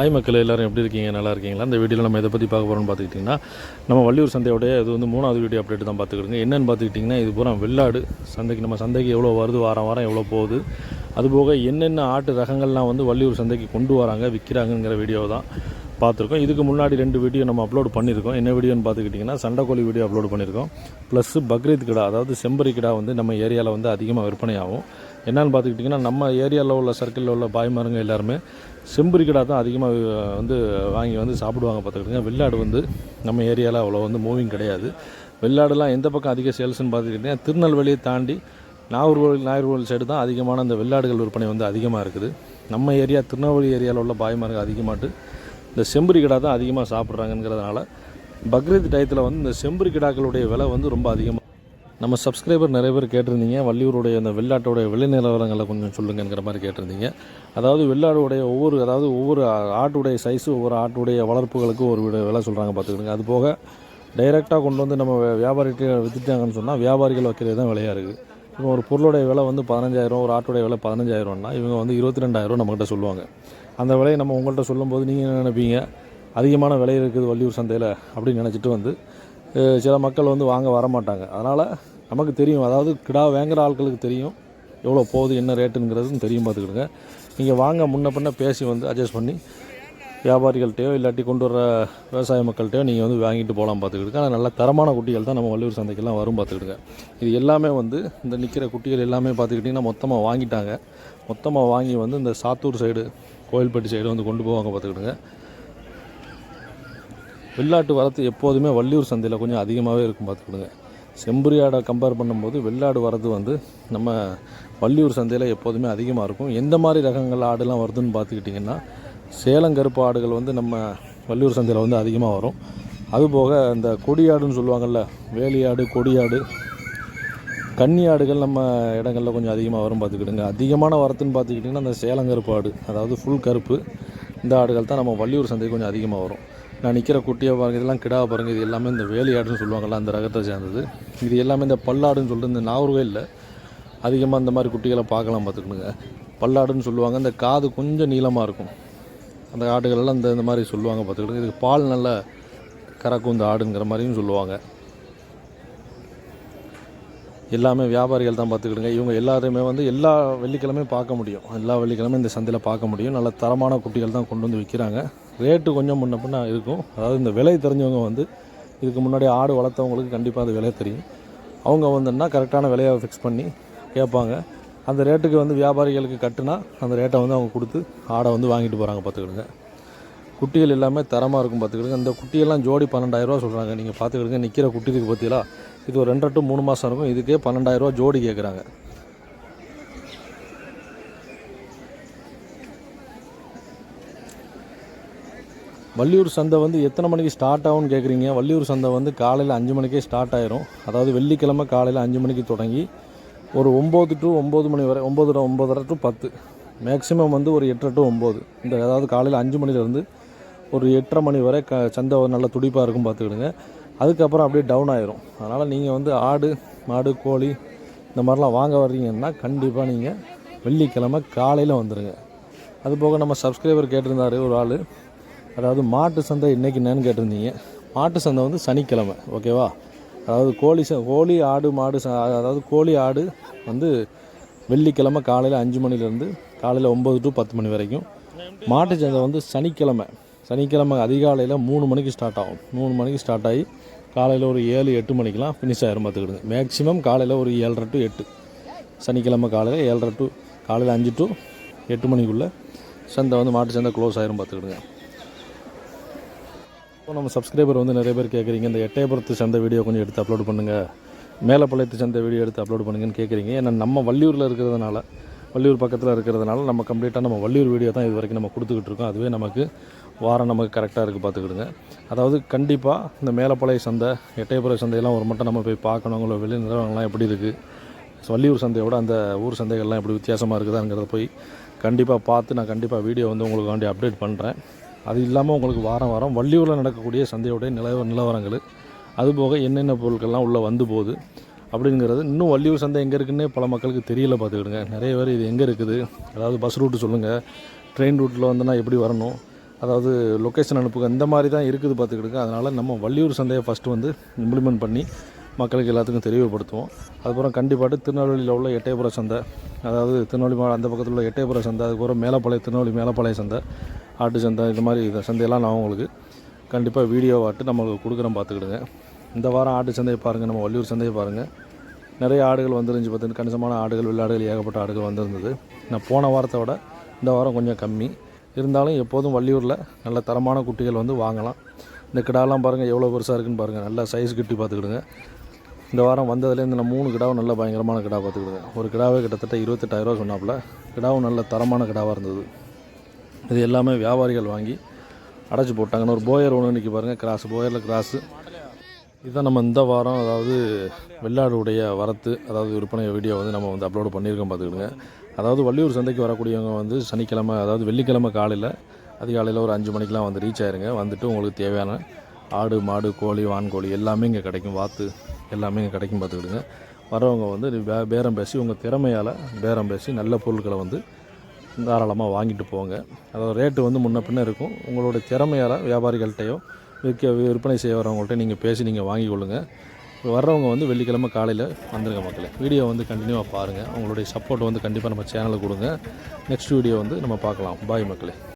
Hi மக்கள் எல்லோரும் எப்படி இருக்கீங்க? நல்லா இருக்கீங்களா? இந்த வீடியோவில் நம்ம இதை பற்றி பார்க்க போகிறோம்னு பார்த்துக்கிட்டிங்கன்னா நம்ம வள்ளியூர் சந்தையோடைய இது வந்து மூணாவது வீடியோ அப்டேட் தான் பார்த்துக்கிடுங்க. என்னென்னு பார்த்துக்கிட்டிங்கன்னா இது பூரா வெள்ளாடு. சந்தைக்கு நம்ம சந்தைக்கு எவ்வளோ வருது வாரம் வாரம் எவ்வளோ போகுது அதுபோக என்னென்ன ஆட்டு ரகங்கள்லாம் வந்து வள்ளியூர் சந்தைக்கு கொண்டு வராங்க விற்கிறாங்கங்கிற வீடியோ தான் பார்த்துருக்கோம். இதுக்கு முன்னாடி ரெண்டு வீடியோ நம்ம அப்லோட் பண்ணியிருக்கோம். என்ன வீடியோன்னு பார்த்துக்கிட்டிங்கன்னா சண்டைக்கோழி வீடியோ அப்லோட் பண்ணியிருக்கோம். ப்ளஸ் பக்ரீத் கிடா அதாவது செம்பரி கிடா வந்து நம்ம ஏரியாவில் வந்து அதிகமாக விற்பனை ஆகும் பார்த்துக்கிட்டிங்கன்னா நம்ம ஏரியாவில் உள்ள சர்க்கிளில் உள்ள பாய்மாருங்க எல்லாருமே செம்பரி கிடா தான் அதிகமாக வந்து வாங்கி வந்து சாப்பிடுவாங்க பார்த்துக்கிட்டிங்க வெள்ளாடு வந்து நம்ம ஏரியாவில் அவ்வளோ வந்து மூவிங் கிடையாது. வெள்ளாடுலாம் எந்த பக்கம் அதிக சேல்ஸ்ன்னு பார்த்துக்கிட்டிங்கன்னா திருநெல்வேலியை தாண்டி நாகர்கோவில் நாகர்கோவில் சைடு தான் அதிகமான அந்த வெள்ளாடுகள் விற்பனை வந்து அதிகமாக இருக்குது. நம்ம ஏரியா திருநெல்வேலி ஏரியாவில் உள்ள பாய்மார்கள் அதிகமாட்டு இந்த செம்பரி கிடா தான் அதிகமாக சாப்பிட்றாங்கங்கிறதுனால பக்ரீத் டயத்தில் வந்து இந்த செம்பரி கிடாக்களுடைய விலை வந்து ரொம்ப அதிகமாக நம்ம சப்ஸ்கிரைபர் நிறைய பேர் கேட்டிருந்தீங்க. வள்ளியூருடைய அந்த வெள்ளாட்டோடைய விலை நிலவரங்களை கொஞ்சம் சொல்லுங்கங்கிற மாதிரி கேட்டிருந்தீங்க. அதாவது வெள்ளாடுடைய ஒவ்வொரு அதாவது ஒவ்வொரு ஆட்டுடைய சைஸு ஒவ்வொரு ஆட்டுடைய வளர்ப்புகளுக்கும் ஒரு விலை சொல்கிறாங்க பார்த்துக்கிடுங்க. அது போக டைரெக்டாக கொண்டு வந்து நம்ம வியாபாரிகிட்ட விற்றுட்டாங்கன்னு சொன்னால் வியாபாரிகள் வைக்கிறது தான் விலையாக இருக்குது இப்போ ஒரு பொருளுடைய விலை வந்து பதினஞ்சாயிரம் ஒரு ஆட்டோடைய விலை பதினஞ்சாயிரம்னா இவங்க வந்து இருபத்தி ரெண்டாயிரம் நம்மகிட்ட சொல்லுவாங்க. அந்த விலையை நம்ம உங்கள்கிட்ட சொல்லும்போது நீங்கள் என்ன நினைப்பீங்க? அதிகமான விலை இருக்குது வள்ளியூர் சந்தையில் அப்படின்னு நினச்சிட்டு வந்து சில மக்கள் வந்து வாங்க வர மாட்டாங்க அதனால் நமக்கு தெரியும் அதாவது கிடா வாங்குற ஆட்களுக்கு தெரியும் எவ்வளோ போகுது என்ன ரேட்டுங்கிறதுன்னு தெரியும் பார்த்துக்கிடுங்க. நீங்கள் வாங்க முன்ன பின்ன பேசி வந்து அட்ஜஸ்ட் பண்ணி வியாபாரிகள்கிட்டயோ இல்லாட்டி கொண்டு வர விவசாய மக்கள்கிட்டயோ நீங்கள் வந்து வாங்கிட்டு போகலாம் பார்த்துக்கிடுங்க. ஆனால் நல்ல தரமான குட்டிகள் தான் நம்ம வள்ளியூர் சந்தைக்கெல்லாம் வரும் பார்த்துக்கிடுங்க. இது எல்லாமே வந்து இந்த நிற்கிற குட்டிகள் எல்லாமே பார்த்துக்கிட்டிங்கன்னா மொத்தமாக வாங்கிட்டாங்க. மொத்தமாக வாங்கி வந்து இந்த சாத்தூர் சைடு கோயில்பட்டி சைடு வந்து கொண்டு போவாங்க பார்த்துக்கிடுங்க. வெள்ளாட்டு வரத்து எப்போதுமே வள்ளியூர் சந்தையில் கொஞ்சம் அதிகமாகவே இருக்கும் பார்த்துக்கிடுங்க. செம்புரியாடை கம்பேர் பண்ணும்போது வெள்ளாடு வரது வந்து நம்ம வள்ளியூர் சந்தையில் எப்போதுமே அதிகமாக இருக்கும். எந்த மாதிரி ரகங்கள் ஆடுலாம் வருதுன்னு பார்த்துக்கிட்டிங்கன்னா சேலம் கருப்பு ஆடுகள் வந்து நம்ம வள்ளியூர் சந்தையில் வந்து அதிகமாக வரும். அதுபோக இந்த கொடியாடுன்னு சொல்லுவாங்கள்ல வேலியாடு கொடியாடு கன்னி ஆடுகள் நம்ம இடங்களில் கொஞ்சம் அதிகமாக வரும் பார்த்துக்கிடுங்க. அதிகமான வரத்துன்னு பார்த்துக்கிட்டிங்கன்னா அந்த சேலங்கருப்பு ஆடு அதாவது ஃபுல் கருப்பு இந்த ஆடுகள் தான் நம்ம வள்ளியூர் சந்தைக்கு கொஞ்சம் அதிகமாக வரும். நான் நிற்கிற குட்டியை பாருங்க இதெல்லாம் கிடா பாருங்க இது எல்லாமே இந்த வேலி ஆடுன்னு சொல்லுவாங்கள்ல அந்த ரகத்தை சேர்ந்தது. இது எல்லாமே இந்த பல்லாடுன்னு சொல்லிட்டு இந்த நாகர்கோயிலில் அதிகமாக இந்த மாதிரி குட்டிகளை பார்க்கலாம் பார்த்துக்கணுங்க பல்லாடுன்னு சொல்லுவாங்க இந்த காது கொஞ்சம் நீளமாக இருக்கும். அந்த ஆடுகள்லாம் இந்த இந்த மாதிரி சொல்லுவாங்க பார்த்துக்கிடுங்க இதுக்கு பால் நல்ல கறக்கும் இந்த ஆடுங்கிற மாதிரியும் சொல்லுவாங்க. எல்லாமே வியாபாரிகள் தான் பார்த்துக்கிடுங்க. இவங்க எல்லாருமே வந்து எல்லா வெள்ளிக்கிழமையும் பார்க்க முடியும். எல்லா வெள்ளிக்கிழமையும் இந்த சந்தையில் பார்க்க முடியும். நல்ல தரமான குட்டிகள் தான் கொண்டு வந்து விற்கிறாங்க ரேட்டு கொஞ்சம் முன்ன பின்ன இருக்கும். அதாவது இந்த விலை தெரிஞ்சவங்க வந்து இதுக்கு முன்னாடி ஆடு வளர்த்தவங்களுக்கு கண்டிப்பாக அது விலை தெரியும். அவங்க வந்துன்னா கரெக்டான விலையை ஃபிக்ஸ் பண்ணி கேட்பாங்க. அந்த ரேட்டுக்கு வந்து வியாபாரிகளுக்கு கட்டுனா அந்த ரேட்டை வந்து அவங்க கொடுத்து ஆடை வந்து வாங்கிட்டு போகிறாங்க பார்த்துக்கிடுங்க குட்டிகள் எல்லாமே தரமாக இருக்கும் பார்த்துக்கிடுங்க இந்த குட்டியெல்லாம் ஜோடி பன்னெண்டாயிரரூவா சொல்கிறாங்க நீங்கள் பார்த்துக்கிடுங்க நிற்கிற குட்டிக்கு பார்த்தீங்களா இது ஒரு ரெண்டு டு மூணு மாதம் இருக்கும். இதுக்கே பன்னெண்டாயிரரூவா ஜோடி கேட்குறாங்க வள்ளியூர் சந்தை வந்து எத்தனை மணிக்கு ஸ்டார்ட் ஆகும்னு கேட்குறீங்க வள்ளியூர் சந்தை வந்து காலையில் அஞ்சு மணிக்கே ஸ்டார்ட் ஆயிரும். அதாவது வெள்ளிக்கிழமை காலையில் அஞ்சு மணிக்கு தொடங்கி ஒரு ஒம்பது டு ஒம்பது மணி வரை ஒம்பது ஒம்பதரை டு பத்து. மேக்ஸிமம் வந்து ஒரு எட்டரை டு ஒம்பது. இந்த அதாவது காலையில் அஞ்சு மணிலேருந்து ஒரு எட்டரை மணி வரை க சந்தை நல்ல துடிப்பாக இருக்கும் பார்த்துக்கிடுங்க. அதுக்கப்புறம் அப்படியே டவுன் ஆயிரும். அதனால் நீங்கள் வந்து ஆடு மாடு கோழி இந்த மாதிரிலாம் வாங்க வர்றீங்கன்னா கண்டிப்பாக நீங்கள் வெள்ளிக்கிழமை காலையில் வந்துடுங்க அதுபோக நம்ம சப்ஸ்கிரைபர் கேட்டிருந்தாரு ஒரு ஆள். அதாவது மாட்டு சந்தை இன்றைக்கி என்னன்னு கேட்டிருந்தீங்க. மாட்டு சந்தை வந்து சனிக்கிழமை ஓகேவா அதாவது கோழி ச கோழி ஆடு மாடு ச அதாவது கோழி ஆடு வந்து வெள்ளிக்கிழமை காலையில் அஞ்சு மணிலேருந்து காலையில் ஒம்பது டு பத்து மணி வரைக்கும். மாட்டு சந்தை வந்து சனிக்கிழமை. சனிக்கிழமை அதிகாலையில் மூணு மணிக்கு ஸ்டார்ட் ஆகும். மூணு மணிக்கு ஸ்டார்ட் ஆகி காலையில் ஒரு ஏழு எட்டு மணிக்கெலாம் ஃபினிஷ் ஆகிரும் பார்த்துக்கிடுங்க. மேக்ஸிமம் காலையில் ஒரு ஏழரை டு எட்டு. சனிக்கிழமை காலையில் ஏழரை டு காலையில் அஞ்சு டு எட்டு மணிக்குள்ளே சந்தை வந்து மாட்டு சந்தை க்ளோஸ் ஆயிரும் பார்த்துக்கிடுங்க. இப்போ நம்ம சப்ஸ்கிரைபர் வந்து நிறைய பேர் கேட்குறீங்க இந்த எட்டயபுரத்து சந்தை வீடியோ கொஞ்சம் எடுத்து அப்லோட் பண்ணுங்கள் மேலப்பாளையத்து சந்தை வீடியோ எடுத்து அப்லோட் பண்ணுங்கன்னு கேட்குறீங்க ஏன்னா நம்ம வள்ளியூரில் இருக்கிறதுனால வள்ளியூர் பக்கத்தில் இருக்கிறதுனால நம்ம கம்ப்ளீட்டாக நம்ம வள்ளியூர் வீடியோ தான் இது வரைக்கும் நம்ம கொடுத்துக்கிட்டு இருக்கோம். அதுவே நமக்கு வாரம் நமக்கு கரெக்டாக இருக்குது பார்த்துக்கிடுங்க. அதாவது கண்டிப்பாக இந்த மேலப்பாளைய சந்தை எட்டயபுரம் சந்தையெல்லாம் ஒரு மட்டும் நம்ம போய் பார்க்கணுங்களோ வெளி நிறுவனங்கள்லாம் எப்படி இருக்குது வள்ளியூர் சந்தையோட அந்த ஊர் சந்தைகள்லாம் எப்படி வித்தியாசமாக இருக்குதாங்கிறத போய் கண்டிப்பாக பார்த்து நான் கண்டிப்பாக வீடியோ வந்து உங்களுக்கு வேண்டி அப்டேட் பண்ணுறேன் அது இல்லாமல் உங்களுக்கு வாரம் வாரம் வள்ளியூரில் நடக்கக்கூடிய சந்தையுடைய நிலவ நிலவரங்கள். அதுபோக என்னென்ன பொருட்கள்லாம் உள்ளே வந்து போகுது. அப்படிங்கிறது இன்னும் வள்ளியூர் சந்தை எங்கே இருக்குன்னே பல மக்களுக்கு தெரியல பார்த்துக்கிடுங்க. நிறைய பேர் இது எங்கே இருக்குது? அதாவது பஸ் ரூட்டு சொல்லுங்கள் ட்ரெயின் ரூட்டில் வந்தனா எப்படி வரணும்? அதாவது லொக்கேஷன் அனுப்புங்க. இந்த மாதிரி தான் இருக்குது பார்த்துக்கிடுங்க. அதனால் நம்ம வள்ளியூர் சந்தையை ஃபஸ்ட்டு வந்து இம்ப்ளிமெண்ட் பண்ணி மக்களுக்கு எல்லாத்துக்கும் தெளிவுபடுத்துவோம். அதுக்கப்புறம் கண்டிப்பாக திருநெல்வேலியில் உள்ள எட்டயபுர சந்தை அதாவது திருநெல்வேலி மாவட்டம் அந்த பக்கத்தில் உள்ள எட்டயபுர சந்தை அதுக்கப்புறம் மேலப்பாளையம் திருநெல்வேலி மேலப்பாளையம் சந்தை ஆட்டு சந்தை இந்த மாதிரி இந்த சந்தையெல்லாம் நான் உங்களுக்கு கண்டிப்பாக வீடியோவாட்டு நம்மளுக்கு கொடுக்குறோம் பார்த்துக்கிடுங்க. இந்த வாரம் ஆட்டு சந்தையை பாருங்கள் நம்ம வள்ளியூர் சந்தையை பாருங்கள் நிறைய ஆடுகள் வந்துருந்துச்சு பார்த்தீங்கன்னா கணிசமான ஆடுகள் வெள்ளாடுகள் ஏகப்பட்ட ஆடுகள் வந்திருந்தது. நான் போன வாரத்தை விட இந்த வாரம் கொஞ்சம் கம்மி. இருந்தாலும் எப்போதும் வள்ளியூரில் நல்ல தரமான குட்டிகள் வந்து வாங்கலாம். இந்த கிடாலாம் பாருங்கள் எவ்வளோ பெருசாக இருக்குன்னு பாருங்கள் நல்ல சைஸ் கிட்டி பார்த்துக்கிடுங்க. இந்த வாரம் வந்ததுலேருந்து நான் மூணு கிடாவும் நல்ல பயங்கரமான கிடா பார்த்துக்கிடுங்க ஒரு கிடாவே கிட்டத்தட்ட இருபத்தெட்டாயிரரூவா சொன்னாப்புல. கிடாவும் நல்ல தரமான கிடாவாக இருந்தது. இது எல்லாமே வியாபாரிகள் வாங்கி அடைச்சி போட்டாங்கன்னு ஒரு போயர் ஒன்று நிற்கி பாருங்கள் கிராஸ். போயரில் கிராஸு. இதுதான் நம்ம இந்த வாரம் அதாவது வெள்ளாடுடைய வரத்து அதாவது விற்பனை வீடியோ வந்து நம்ம வந்து அப்லோடு பண்ணியிருக்கோம் பார்த்துக்கிடுங்க. அதாவது வள்ளியூர் சந்தைக்கு வரக்கூடியவங்க வந்து சனிக்கிழமை அதாவது வெள்ளிக்கிழமை காலையில் அதிகாலையில் ஒரு அஞ்சு மணிக்கெலாம் வந்து ரீச் ஆயிருங்க. வந்துட்டு உங்களுக்கு தேவையான ஆடு மாடு கோழி வான்கோழி எல்லாமே இங்கே கிடைக்கும். வாத்து எல்லாமே இங்கே கிடைக்கும் பார்த்துக்கிடுங்க. வரவங்க வந்து பே- பேரம் பேசி உங்கள் திறமையால் பேரம் பேசி நல்ல பொருட்களை வந்து தாராளமாக வாங்கிட்டு போங்க. அதாவது ரேட்டு வந்து முன்ன பின்ன இருக்கும். உங்களுடைய திறமையால் வியாபாரிகள்கிட்டையோ விற்க விற்பனை செய்ய வரவங்கள்ட்ட நீங்கள் பேசி நீங்கள் வாங்கி கொள்ளுங்கள் வர்றவங்க வந்து வெள்ளிக்கிழமை காலையில் வந்துருங்க மக்களே. வீடியோ வந்து கண்டினியூவாக பாருங்கள் உங்களுடைய சப்போர்ட் வந்து கண்டிப்பாக நம்ம சேனலுக்கு கொடுங்க. நெக்ஸ்ட் வீடியோ வந்து நம்ம பார்க்கலாம். பாய் மக்களே.